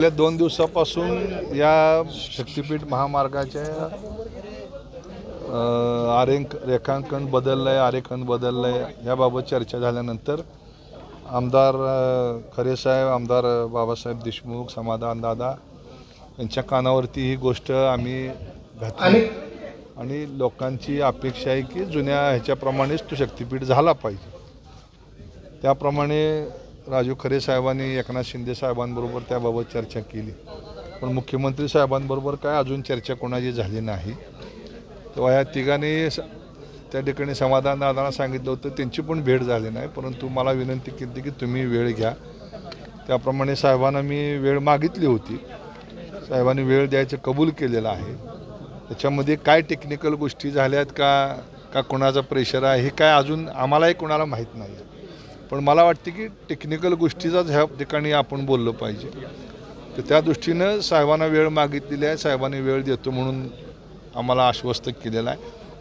गेल्या दोन दिवसापासून या शक्तिपीठ महामार्गाच्या आरेंक रेखांकन बदललं आहे आरेखन बदललं आहे याबाबत चर्चा झाल्यानंतर आमदार खरेसाहेब आमदार बाबासाहेब देशमुख समाधान दादा यांच्या कानावरती ही गोष्ट आम्ही घातली. आणि लोकांची अपेक्षा आहे की जुन्या ह्याच्याप्रमाणेच तो शक्तिपीठ झाला पाहिजे. त्याप्रमाणे राजू खरे साहेबांनी एकनाथ शिंदे साहेबांबरोबर त्याबाबत चर्चा केली. पण मुख्यमंत्री साहेबांबरोबर काय अजून चर्चा कोणाची झाली नाही. तेव्हा या तिघांनी स- त्या ठिकाणी समाधान दादांना सांगितलं होतं त्यांची पण भेट झाली नाही परंतु मला विनंती केली की तुम्ही वेळ घ्या. त्याप्रमाणे साहेबांना मी वेळ मागितली होती. साहेबांनी वेळ द्यायचं कबूल केलेलं आहे. त्याच्यामध्ये काय टेक्निकल गोष्टी झाल्यात का का कोणाचं प्रेशर आहे हे काय अजून आम्हालाही कोणाला माहीत नाही. पण मला वाटते की टेक्निकल गोष्टीचाच ह्या ठिकाणी आपण बोललं पाहिजे. तर त्या दृष्टीनं साहेबांना वेळ मागितलेली आहे साहेबांनी वेळ देतो म्हणून आम्हाला आश्वस्त केलेलं आहे.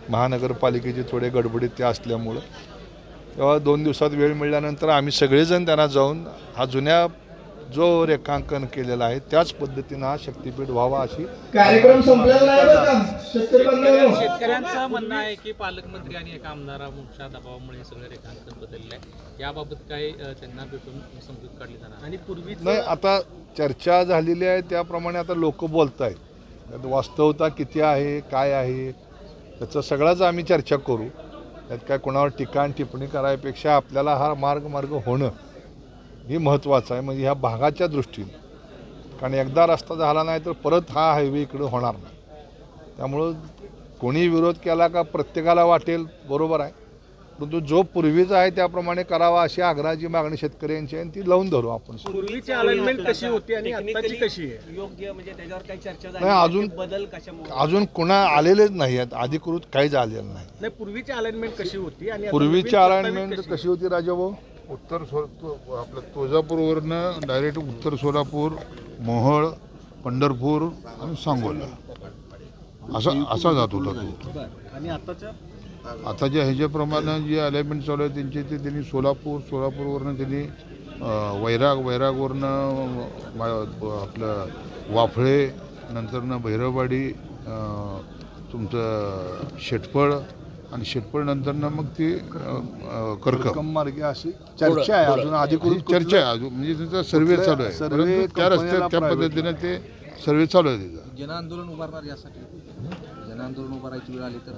महानगरपालिकेची थोडे गडबडीत ते असल्यामुळं. तेव्हा दोन दिवसात वेळ मिळाल्यानंतर आम्ही सगळेजण त्यांना जाऊन हा जुन्या जो रेखांकन केलेला आहे. त्याच पद्धतीनं हा शक्तीपीठ व्हावा अशी कार्यक्रम संपलेला नाही बरं का शेतकरी बांधवांनो. शेतकऱ्यांचं म्हणणं आहे की पालकमंत्री आणि एका आमदाराच्या दबावामुळे हे सगळं रेखांकन बदललं आहे. याबाबत काय अ, त्यांना भेटून समजूत काढली जाणार. आणि पूर्वी नाही आता चर्चा झालेली आहे. त्याप्रमाणे आता लोक बोलत आहेत वास्तवता किती आहे काय आहे त्याचं सगळाच आम्ही चर्चा करू. त्यात काय कोणावर टीका आणि टिप्पणी करायपेक्षा आपल्याला हा मार्ग मार्ग होणं हे महत्त्वाचं आहे. म्हणजे ह्या भागाच्या दृष्टीने. कारण एकदा रस्ता झाला नाही तर परत हा हायवे इकडं होणार नाही. त्यामुळं कोणी विरोध केला का प्रत्येकाला वाटेल बरोबर आहे. परंतु जो पूर्वीचा आहे त्याप्रमाणे करावा अशी आग्रहाची मागणी शेतकऱ्यांची आहे आणि ती लावून धरू आपण. पूर्वीची अलाइनमेंट कशी होती आणि आताची कशी आहे? योग्य म्हणजे त्याच्यावर काही चर्चा झाली नाही, अजून- बदल कशामुळे? अजून कोणा आलेलेच नाही आहेत. अधिकृत काहीच आलेलं नाही. नाही पूर्वीची अलाइनमेंट कशी होती आणि पूर्वीची अलाइनमेंट कशी कशी होती राजाभाऊ? उत्तर सो आपलं तुळजापूरवरनं डायरेक्ट उत्तर सोलापूर मोहोळ पंढरपूर आणि सांगोला. असा असा जात होता तो. आणि आताच्या? आता जे ह्याच्याप्रमाणे जे अलाइनमेंट चालू आहे त्यांचे ते त्यांनी सोलापूर सोलापूरवरनं त्यांनी वैराग वैरागवरनं आपलं वाफळे नंतरनं भैरववाडी तुमचं शेटफळ आणि शेटफळ नंतरनं मग ते कर्कम. कम मार्गे अशी चर्चा आहे अजून ही अधिकृत चर्चा आहे अजून. म्हणजे त्याचा सर्वे चालू आहे. सर्वे परंतु त्या रस्त्यात त्या पद्धतीने ते सर्वे चालू आहे त्याचा जन आंदोलन उभारणार यासाठी. जन आंदोलन उभारायची वेळ आली तर?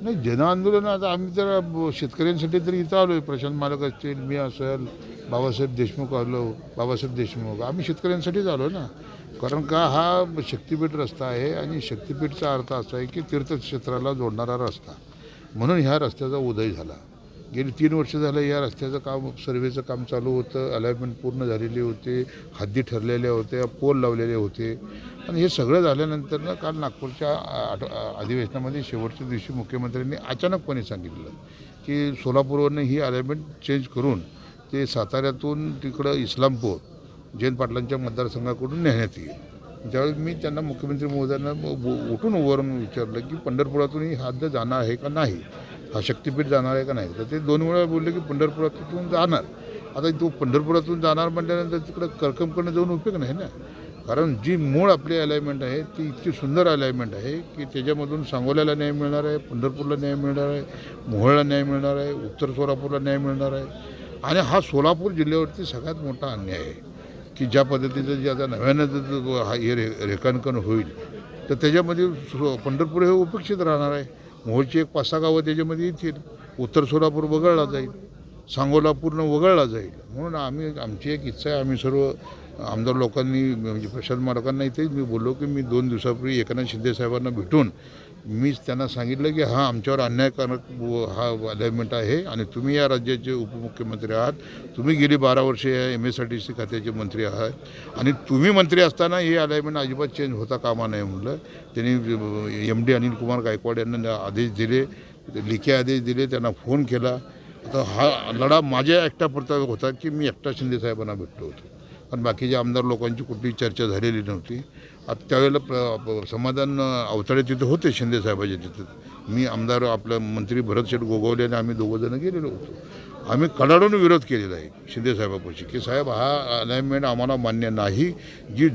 नाही जन आंदोलन आता आम्ही तर ब- शेतकऱ्यांसाठी तर इथं आलो आहे प्रशांत मालक असतील मी असेल बाबासाहेब देशमुख आलो बाबासाहेब देशमुख. आम्ही शेतकऱ्यांसाठीच आलो ना. कारण का हा शक्तिपीठ रस्ता आहे आणि शक्तिपीठचा अर्थ असा आहे की तीर्थक्षेत्राला जोडणारा रस्ता. म्हणून ह्या रस्त्याचा उदय झाला. गेली तीन वर्ष झालं या रस्त्याचं काम सर्वेचं काम चालू होतं. अलाइनमेंट पूर्ण झालेली होते. हद्दी ठरलेल्या होत्या पोल लावलेले होते. आणि हे सगळं झाल्यानंतर ना काल नागपूरच्या आठ- अधिवेशनामध्ये शेवटच्या दिवशी मुख्यमंत्र्यांनी अचानकपणे सांगितलं की सोलापूरवरनं ही अलाइनमेंट चेंज करून ते साताऱ्यातून तिकडं इस्लामपूर जयंत पाटलांच्या मतदारसंघाकडून नेण्यात येईल. ज्यावेळेस मी त्यांना मुख्यमंत्री महोदयांना उठून उभारून विचारलं की पंढरपुरातून ही हद्द जाणार आहे का नाही? हा शक्तिपीठ जाणार आहे का नाही? तर ते दोन वेळा बोलले की पंढरपुरातून जाणार. आता तो पंढरपुरातून जाणार म्हटल्यानंतर तिकडं करकमकडनं जाऊन उपयोग नाही ना? कारण जी मूळ आपली अलाइनमेंट आहे ती इतकी सुंदर अलाइनमेंट आहे की त्याच्यामधून सांगोल्याला न्याय मिळणार आहे पंढरपूरला न्याय मिळणार आहे मोहोळला न्याय मिळणार आहे उत्तर सोलापूरला न्याय मिळणार आहे. आणि हा सोलापूर जिल्ह्यावरती सगळ्यात मोठा अन्याय आहे. की ज्या पद्धतीचं जे आता नव्यानं जर- हा हे रे रेखांकन होईल तर त्याच्यामध्ये सो पंढरपूर हे उपेक्षित राहणार आहे. मोहोळची एक पाच सहा गावं त्याच्यामध्ये येतील. उत्तर सोलापूर वगळला जाईल. सांगोला पूर्ण वगळला जाईल. म्हणून आम्ही आमची एक इच्छा आहे आम्ही सर्व आमदार लोकांनी म्हणजे प्रशांत मालकांना इथेच मी बोललो की मी दोन दिवसापूर्वी एकनाथ शिंदे साहेबांना भेटून मीच त्यांना सांगितलं की हा आमच्यावर अन्यायकारक हा अलाइनमेंट आहे आणि तुम्ही या राज्याचे उपमुख्यमंत्री आहात. तुम्ही गेली बारा वर्षे या M S R T C खात्याचे मंत्री आहात आणि तुम्ही मंत्री असताना हे अलाइनमेंट अजिबात चेंज होता कामा नये म्हणलं. त्यांनी एम डी अनिल कुमार गायकवाड यांना आदेश दिले लिखे आदेश दिले त्यांना फोन केला. आता हा लढा माझ्या एकट्यापुरता होता की मी एकटा शिंदे साहेबांना भेटलो होतो. पण बाकीच्या आमदार लोकांची कुठलीही चर्चा झालेली नव्हती. आता त्यावेळेला प्र समाधान अवताडे तिथे होते शिंदे साहेबाच्या तिथं. मी आमदार आपलं मंत्री भरत शेठ गोगवले आणि आम्ही दोघंजणं गेलेलो होतो. आम्ही कडाडून विरोध केलेला आहे शिंदेसाहेबापाशी की साहेब हा अलाइनमेंट आम्हाला मान्य नाही. जी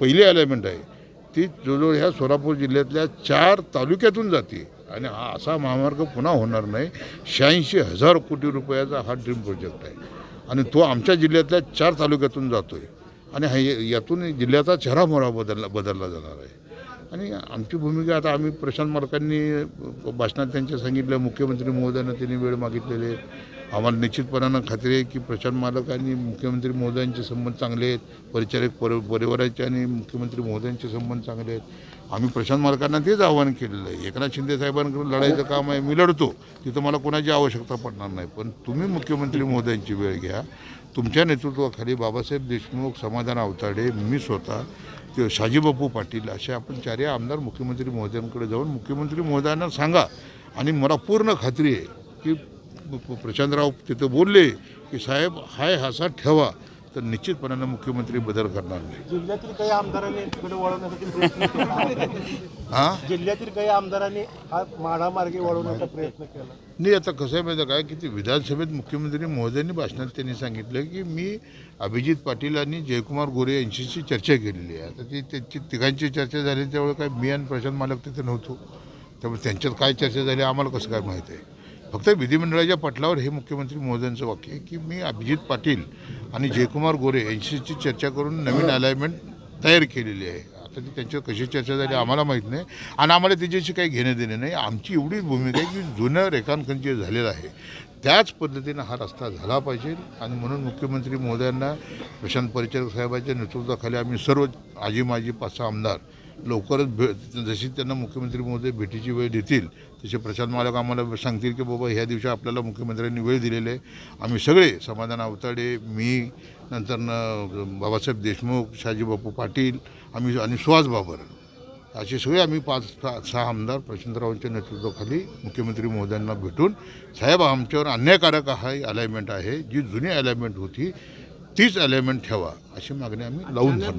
पहिली अलाइनमेंट आहे ती जवळजवळ ह्या सोलापूर जिल्ह्यातल्या चार तालुक्यातून जाते. आणि हा असा महामार्ग पुन्हा होणार नाही. शहाऐंशी हजार कोटी रुपयाचा हा ड्रीम प्रोजेक्ट आहे. आणि तो आमच्या जिल्ह्यातल्या चार तालुक्यातून जातो आहे आणि हा यातून जिल्ह्याचा चेहरामोहरा बदलला बदलला जाणार आहे. आणि आमची भूमिका आता आम्ही प्रशांत मालकांनी भाषणात त्यांच्या सांगितलं मुख्यमंत्री महोदयांना त्यांनी वेळ मागितलेले आहे. आम्हाला निश्चितपणानं खात्री आहे की प्रशांत मालक आणि मुख्यमंत्री महोदयांचे संबंध चांगले आहेत. परिचारक पर परिवाराचे आणि मुख्यमंत्री महोदयांचे संबंध चांगले आहेत. आम्ही प्रशांत मालकांना तेच आव्हान केलेलं आहे. एकनाथ शिंदे साहेबांकडून लढायचं काम आहे मी लढतो. तिथं मला कोणाची आवश्यकता पडणार नाही. पण तुम्ही मुख्यमंत्री महोदयांची वेळ घ्या. तुमच्या नेतृत्वाखाली बाबासाहेब देशमुख समाधान अवताडे मी स्वतः ते शाजीबापू पाटील असे आपण चारही आमदार मुख्यमंत्री महोदयांकडे जाऊन मुख्यमंत्री महोदयांना सांगा. आणि मला पूर्ण खात्री आहे की प्रशांतराव तिथं बोलले की साहेब हाय हासा ठेवा. तर निश्चितपणानं मुख्यमंत्री बदल करणार नाही. जिल्ह्यातील काही आमदारांनी तिकडे वळवण्यासाठी प्रयत्न केला. हां? जिल्ह्यातील काही आमदारांनी हा माढामार्गे वळवण्याचा प्रयत्न केला. नाही आता कसं आहे माहिती आहे काय की ते विधानसभेत मुख्यमंत्री महोदयांनी भाषणात त्यांनी सांगितलं की मी अभिजित पाटील आणि जयकुमार गोरे यांच्याशी चर्चा केलेली आहे. आता ती त्यांची तिघांची चर्चा झाली त्यावेळी काय मी आणि प्रशांत मालक तिथे नव्हतो. त्यामुळे त्यांच्यात काय चर्चा झाली आम्हाला कसं काय माहीत आहे? फक्त विधिमंडळाच्या पटलावर हे मुख्यमंत्री महोदयांचं वाक्य आहे की मी अभिजित पाटील आणि जयकुमार गोरे यांच्याशी चर्चा करून नवीन अलाइनमेंट तयार केलेली आहे. आता ती त्यांच्यावर कशी चर्चा झाली आम्हाला माहीत नाही आणि आम्हाला त्याच्याशी काही घेणं देणं नाही. आमची एवढीच भूमिका आहे की जुनं रेखांकन जे झालेलं आहे त्याच पद्धतीनं हा रस्ता झाला पाहिजे आणि म्हणून मुख्यमंत्री महोदयांना प्रशांत परिचारक साहेबांच्या नेतृत्वाखाली आम्ही सर्व आजी माजी पाच सहा आमदार लवकरच भे जशी त्यांना मुख्यमंत्री महोदय भेटीची वेळ देतील तसे प्रशांत मालक आम्हाला सांगतील की बाबा ह्या दिवशी आपल्याला मुख्यमंत्र्यांनी वेळ दिलेली आहे. आम्ही सगळे समाधान अवताडे मी नंतरनं बाबासाहेब देशमुख शाजीबापू पाटील आम्ही आणि सुहास बाबर. असे सगळे आम्ही पाच सहा आमदार प्रशांतरावांच्या नेतृत्वाखाली मुख्यमंत्री महोदयांना भेटून साहेब आमच्यावर अन्यायकारक हा अलाइनमेंट आहे जी जुनी अलाइनमेंट होती तीच अलाइनमेंट ठेवा अशी मागणी आम्ही लावून केला